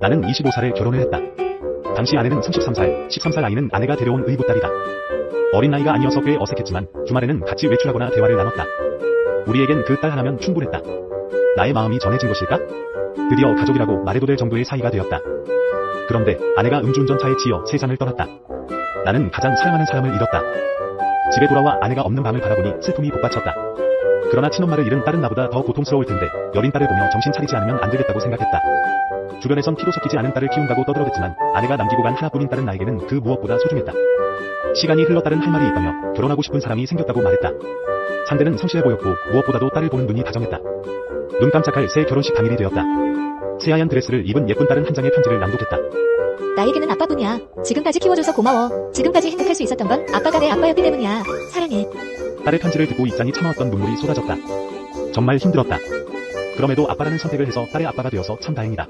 나는 25살에 결혼을 했다. 당시 아내는 33살, 13살 아이는 아내가 데려온 의붓딸이다. 어린 나이가 아니어서 꽤 어색했지만 주말에는 같이 외출하거나 대화를 나눴다. 우리에겐 그 딸 하나면 충분했다. 나의 마음이 전해진 것일까? 드디어 가족이라고 말해도 될 정도의 사이가 되었다. 그런데 아내가 음주운전차에 치여 세상을 떠났다. 나는 가장 사랑하는 사람을 잃었다. 집에 돌아와 아내가 없는 방을 바라보니 슬픔이 복받쳤다. 그러나 친엄마를 잃은 딸은 나보다 더 고통스러울 텐데 여린 딸을 보며 정신 차리지 않으면 안 되겠다고 생각했다. 주변에선 피도 섞이지 않은 딸을 키운다고 떠들어댔지만 아내가 남기고 간 하나뿐인 딸은 나에게는 그 무엇보다 소중했다. 시간이 흘러 딸은 할 말이 있다며 결혼하고 싶은 사람이 생겼다고 말했다. 상대는 성실해 보였고 무엇보다도 딸을 보는 눈이 다정했다. 눈 깜짝할 새 결혼식 당일이 되었다. 새하얀 드레스를 입은 예쁜 딸은 한 장의 편지를 낭독했다. 나에게는 아빠뿐이야. 지금까지 키워줘서 고마워. 지금까지 행복할 수 있었던 건 아빠가 내 아빠였기 때문이야. 사랑해. 딸의 편지를 듣고 입장이 차마웠던 눈물이 쏟아졌다. 정말 힘들었다. 그럼에도 아빠라는 선택을 해서 딸의 아빠가 되어서 참 다행이다.